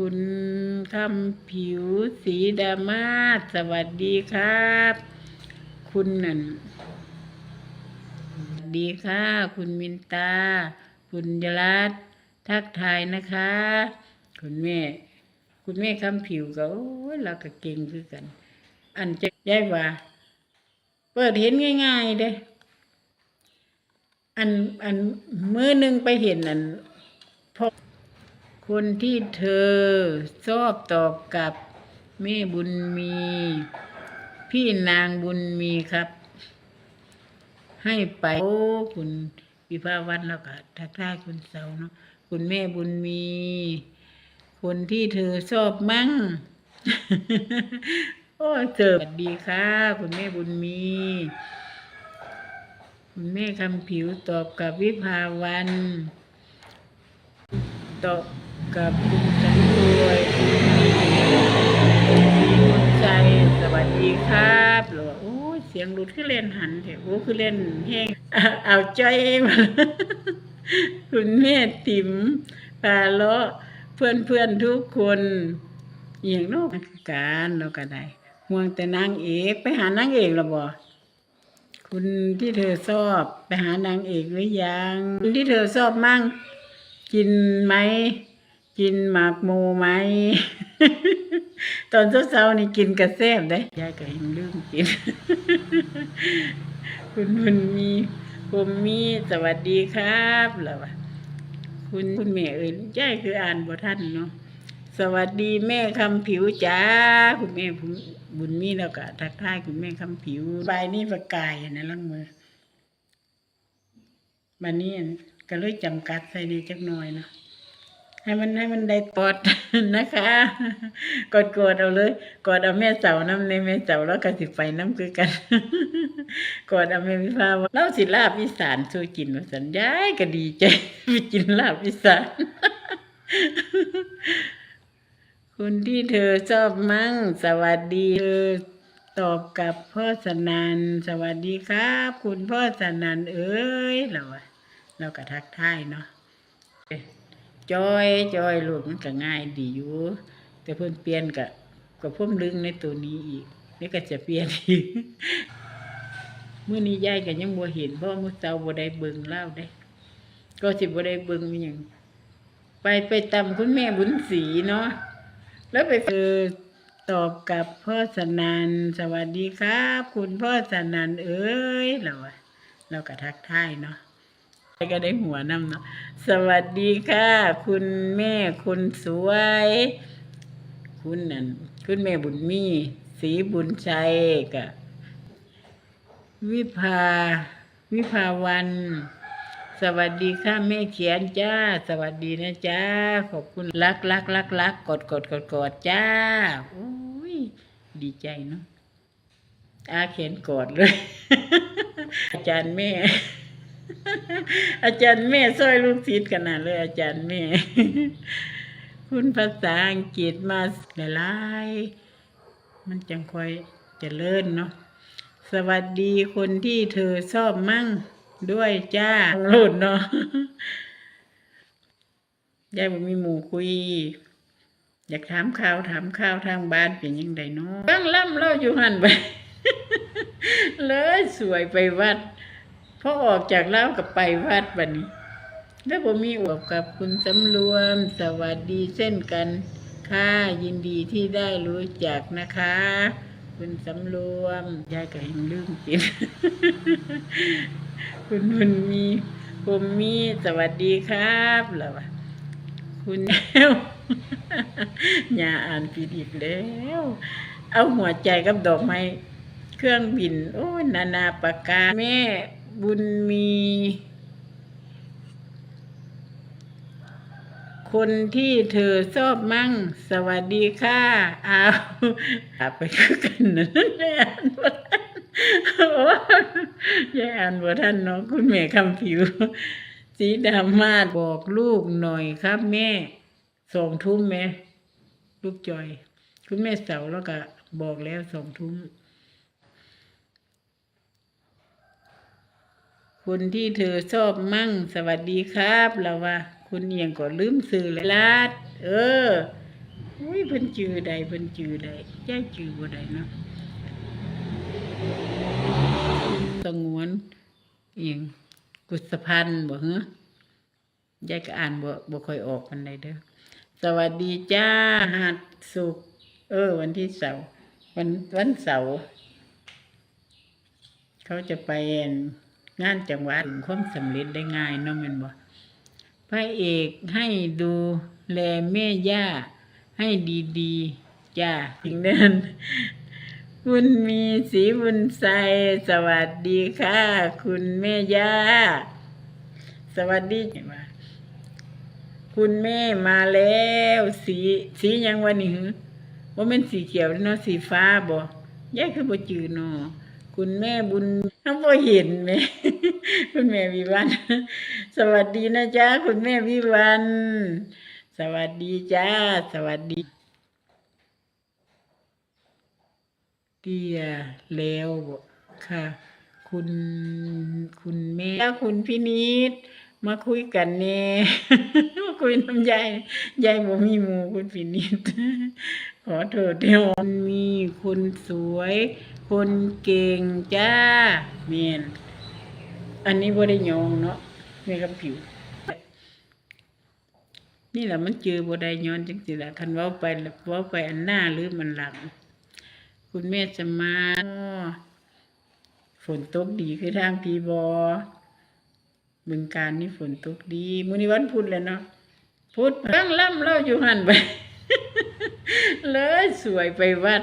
คุณคำผิวสีดามาสวัสดีครับ คุณนั่นสวัสดีค่ะ คุณมินตา คุณยรัตทักทายนะคะ คุณแม่ คุณแม่คำผิวก็โอ้ยเราก็เก่งคือกัน อันจะย้ายว่า เปิดเห็นง่าย ๆ เด้ อันอันมือหนึ่งไปเห็นอัน คนที่เธอชอบตอบกับแม่บุญมี พี่นางบุญมีครับ ให้ไปโอ้คุณวิภาวันแล้วก็ทักทายคุณเสาเนาะคุณแม่บุญมี คนที่เธอชอบมั่ง โอ้เจอสวัสดีค่ะ คุณแม่บุญมี คุณแม่คำผิวตอบกับวิภาวันตอบ กับคุณสำรวยคุณสีมนใจสวัสดีครับหรือโอ้ยเสียงหลุดขึ้นเล่นหันเถอะโอ้คือเล่นแห้งเอาใจมาคุณแม่ติ๋มปาเลเพื่อนเพื่อนทุกคนอย่างโนกการเราก็ได้ห่วงแต่นางเอกไปหานางเอกหรอบ่คุณที่เธอชอบไปหานางเอกหรือยังคุณที่เธอชอบมั่งกินไหม กินหมากโมไหม ตอนเช้าๆนี่กินกระแซบได้ยายก็ยังลืมกิน คุณคุณมีผมมีสวัสดีครับแล้ววะคุณคุณแม่เอ่ยยายคืออ่านบ่ท่านเนาะสวัสดีแม่คำผิวจ้าคุณแม่ผมบุญมีแล้วก็ทักทายคุณแม่คำผิวใบนี่ประกายนะลังมือบันนี้ก็เลยจำกัดใส่ในจักหน่อยเนาะ ให้มันให้มันได้ปอดนะคะ กอดกดเอาเลย กอดเอาแม่เสาน้ำในแม่เสาแล้วก็สิไปน้ำคือกัน กอดเอาแม่วิภาวเล่าสิลาบอีสานสู้กินว่าสัญญาก็ดีใจไปกินลาบอีสานคุณที่เธอชอบมั่ง สวัสดีเธอตอบกับพ่อสนันสวัสดีครับ คุณพ่อสนันเอ้ยเราอะเราก็ทักทายเนาะ จอยจอยลูกมันก็ง่ายดีอยู่ แต่เพิ่นเปลี่ยนกับกับเพิ่มลึงในตัวนี้อีกนี่ก็จะเปลี่ยนอีกเมื่อนี้ยายก็ยังบ่เห็นเพราะมื้อเช้าบ่ได้เบิ่งเล่าได้ ก็สิบ่ได้เบิ่งมีหยังไปไปตามคุณแม่บุญศรีเนาะแล้วไปเจอตอบกับพ่อสนันสวัสดีครับ คุณพ่อสนันเอ้ยเราอะเราก็ทักทายเนาะ ก็ได้หัวน้ำเนาะสวัสดีค่ะ คุณแม่คนสวย คุณนั่นคุณแม่บุญมีสีบุญชัยกับวิภา วิภาวัน สวัสดีค่ะแม่เขียนจ้า สวัสดีนะจ้า ขอบคุณรักรักรักรักกดกดกดกดจ้าโอ้ยดีใจเนาะอาเขียนกอดเลย อาจารย์แม่ อาจารย์แม่ซอยลูกศิษย์ขนาดเลย อาจารย์แม่ คุณภาษาอังกฤษมาหลายๆมันจังค่อยเจริญเนาะสวัสดีคนที่เธอชอบมั่งด้วยจ้าโลดเนาะยายบ่มีหมู่คุย อยากถามข่าวถามข่าวทางบ้านเป็นยังไงเนาะตั้งล่ำเล่าอยู่หันไปเลยสวยไปวัด พอออกจากเล่ากับไปวัดบัดนี้ แล้วผมมีอวบกับคุณสำรวมสวัสดีเช่นกันค่ะยินดีที่ได้รู้จักนะคะ คุณสำรวมยายก็ยังลืมกิน คุณคุณมีผมมีสวัสดีครับแล้ววะคุณแก้วอย่าอ่านผิดอีกแล้ว เอาหัวใจกับดอกไม้เครื่องบิน โอ้ยนานาประการแม่ บุญมี คนที่เธอชอบมั่ง สวัสดีค่ะเอาอาไปคือกันนะยายอ่านบ่ทันโอ้ยยายอ่านบ่ทันเนาะคุณแม่คำผิว สีดำมาดบอกลูกหน่อยครับแม่สองทุ่มแม่ลูกจอย คุณแม่เสาแล้วก็บอกแล้วสองทุ่ม คุณที่เธอชอบมั่งสวัสดีครับเราว่าคุณเอียงก็ลืมซื้อเลยลาดเออเพิ่นจือใดเพิ่นจือใดย่าจือบ่ใดเนาะสงวนเอียงกุศพันธ์บ่ฮะยายก็อ่านบ่บ่ค่อยออกปานใดเด้อสวัสดีจ้าหัดสุกเออ วันที่เสาร์วันวันเสาร์เขาจะไป งานจังหวัดถึงความสำเร็จได้ง่ายเนาะแม่นบ่พระเอกให้ดูแลแม่ย่าให้ดีๆจ้าถึงนั้นคุณมีสีบุญใสสวัสดีค่ะ คุณแม่ย่า สวัสดีว่าคุณแม่มาแล้ว สีสียังวันนี้ว่าเป็นสีเขียวเนาะสีฟ้าบ่ยายคือบ่จือเนาะ คุณแม่บุญเขาบ่เห็นแหมคุณแม่วิวัน สวัสดีนะจ๊ะคุณแม่วิวัน สวัสดีจ้า สวัสดีเตียแล้วค่ะ คุณคุณแม่แล้วคุณพินิษมาคุยกันแน่มาคุยน้ำยายยายบ่มีหมูคุณพินิษ ขอโทษเดียวมีคนสวย คนเก่งจ้าเมียนอันนี้บ่ได้ยองเนาะแม่กับผิว นี่แหละมันเจอบ่ได้ย้อนจังสิละคันว้าไปแล้วว้าไปอันหน้าหรือมันหลัง คุณแม่จะมาฝนตกดีคือทางพีบอบึงการนี่ฝนตกดีมื้อนี้วันพุธแล้วเนาะพุธตั้งล่ำเล่าอยู่หันไป เลยสวยไปวัด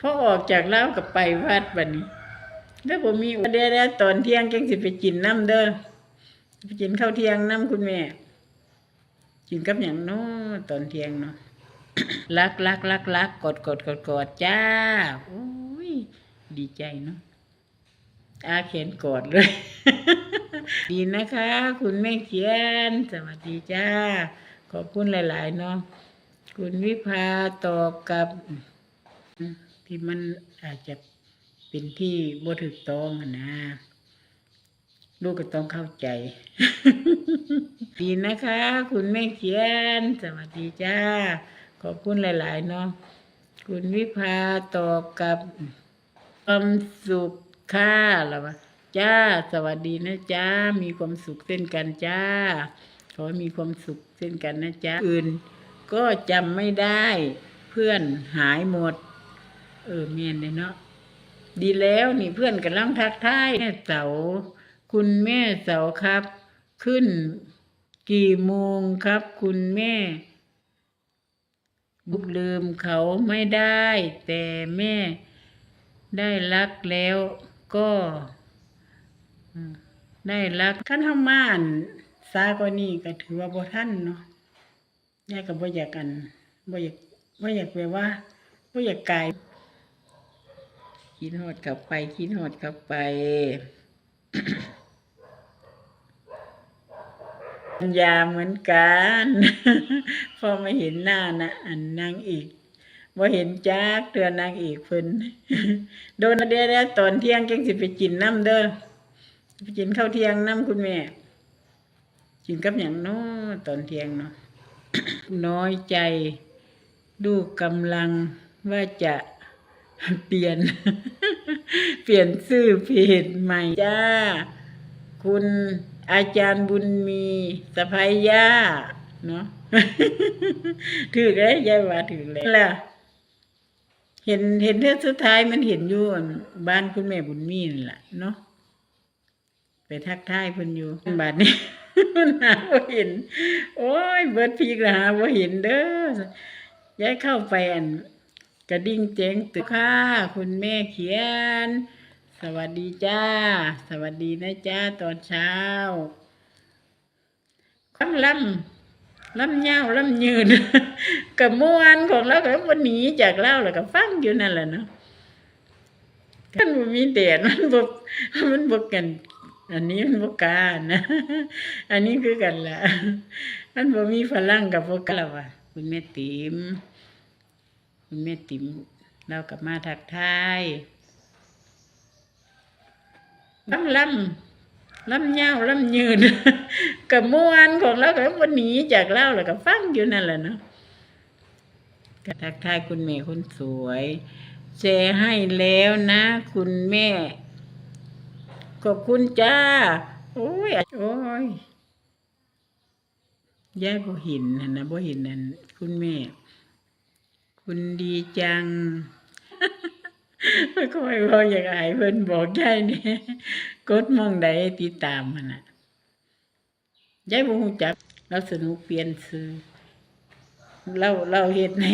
พอออกจากเล่ากับไปวัดบัดนี้แล้วผมมีเดี๋ยวตอนเที่ยงจังสิไปกินน้ำเด้อไปกินข้าวเที่ยงน้ำคุณแม่กินกับอย่างนาะตอนเที่ยงเนาะรักรักรักรักกดกดกดกดจ้าโอ้ยดีใจเนาะอาเขียนกอดเลย ดีนะคะ คุณแม่เขียน สวัสดีจ้า ขอบคุณหลาย ๆ เนาะ คุณวิภาตอบกับ ที่มันอาจจะเป็นที่บ่ถูกต้องอะนะลูกก็ต้องเข้าใจ ดีนะคะ คุณแม่เขียน สวัสดีจ้า ขอบคุณหลาย ๆ เนาะคุณวิภาตอบกับความสุขค่ะหรอวะจ้า สวัสดีนะจ้า มีความสุขเช่นกันจ้า ขอให้มีความสุขเช่นกันนะจ้าอื่น ก็จำไม่ได้ เพื่อนหายหมด เออเมียนเลยเนาะดีแล้วนี่เพื่อนกำลังทักทายแม่เสา คุณแม่เสาครับ ขึ้น กี่โมงครับ คุณแม่บุกลืมเขาไม่ได้ แต่แม่ได้รักแล้วก็ได้รักขั้นทำม่านซากว่านี้ก็ถือว่าบ่ท่านเนาะ ยายก็บ่อยากกันบ่อยากบ่อยากไปลว่าบ่อยากไกลคิดหอดกลับไปคิดหอดกลับไป ปัญญาเหมือนกัน พอมาเห็นหน้านะอันนางอีกว่าเห็นจักเตือนนางอีกเพิ่นโดนเดียเดียวตอนเที่ยงจังสิไปกินน้ำเด้อไปกินข้าวเที่ยงน้ำคุณแม่กินกับอย่างน้อตอนเที่ยงเนาะ น้อยใจ ลูกกำลังว่าจะเปลี่ยน เปลี่ยนชื่อเพจใหม่จ้า คุณอาจารย์บุญมีสะพายย่าเนาะถือเลยยายว่าถือเลยล่ะเห็นเห็นเท่สุดท้ายมันเห็นอยู่บ้านคุณแม่บุญมีนั่นแหละเนาะไปทักทายเพิ่นอยู่บาดนี้มันหาบ่เห็น โอ้ย เบิดพีกแล้วหาบ่เห็นเด้อย้ายเข้าไปอันกระดิ่งเจ๋งตึกค่ะ คุณแม่เขียน สวัสดีจ้า สวัสดีนะจ้าตอนเช้าฟังลำลำยาวลำยืนกับม่วนของเราก็วันหนีจากเล่าแล้วก็ฟังอยู่นั่นแหละเนาะกันบ่มีแดดมันบกมันบกกัน อันนี้มันบกกานะ อันนี้คือกันละมันบ่มีพลังกับพวกกละวะคุณแม่ติ๋มคุณแม่ติ๋มเรากลับมาทักทายลำลำลำยาวลำยืนกับม่วนของเราก็วันหนีจากเล่าแล้วก็ฟังอยู่นั่นแหละเนาะกทักทายคุณแม่คนสวยแชร์ให้แล้วนะ คุณแม่ ขอบคุณจ้า โอ้ย โอ้ยยายบ่ห็นนะนะบ่ห็นนั่นคุณแม่ คุณดีจังไม่ค่อยพออยากอายเพิ่นบอกยายนี่ยกดมองใดติดตามมันน่ะยายบ่ฮู้จักเราสนุกเปลี่ยนซื้อเราเราเฮ็ดใน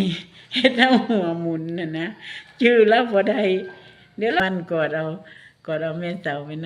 เฮ็ดเอาหัวหมุนน่ะนะชื่อเราบ่ได้เดี๋ยวมันกอดเอากอดเอาแม่เสาไปนะ